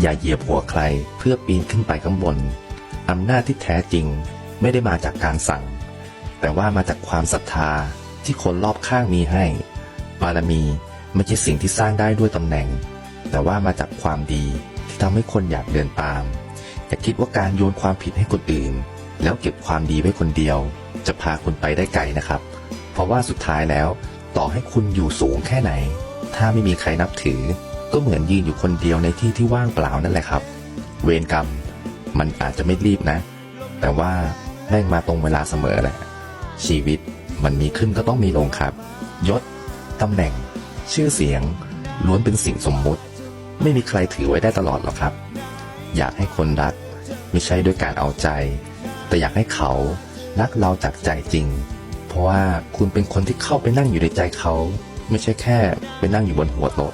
อย่าเหยียบหัวใครเพื่อปีนขึ้นไปข้างบน อำนาจที่แท้จริงไม่ได้มาจากการสั่ง แต่ว่ามาจากความศรัทธาที่คนรอบข้างมีให้ บารมีไม่ใช่สิ่งที่สร้างได้ด้วยตำแหน่ง แต่ว่ามาจากความดีที่ทำให้คนอยากเดินตาม อย่าคิดว่าการโยนความผิดให้คนอื่น แล้วเก็บความดีไว้คนเดียว จะพาคุณไปได้ไกลนะครับ เพราะว่าสุดท้ายแล้วต่อให้คุณอยู่สูงแค่ไหน ถ้าไม่มีใครนับถือ ก็เหมือนยืนอยู่คนเดียวในที่ที่ว่างเปล่านั่นแหละครับ เวรกรรมมันอาจจะไม่รีบนะ แต่ว่าแม่งมาตรงเวลาเสมอแหละ ชีวิตมันมีขึ้นก็ต้องมีลงครับ ยศตำแหน่ง ชื่อเสียง ล้วนเป็นสิ่งสมมุติ ไม่มีใครถือไว้ได้ตลอดหรอกครับ อยากให้คนรัก ไม่ใช่ด้วยการเอาใจ แต่อยากให้เขารักเราจากใจจริง เพราะว่าคุณเป็นคนที่เข้าไปนั่งอยู่ในใจเขา ไม่ใช่แค่ไปนั่งอยู่บนหัวโต๊ะ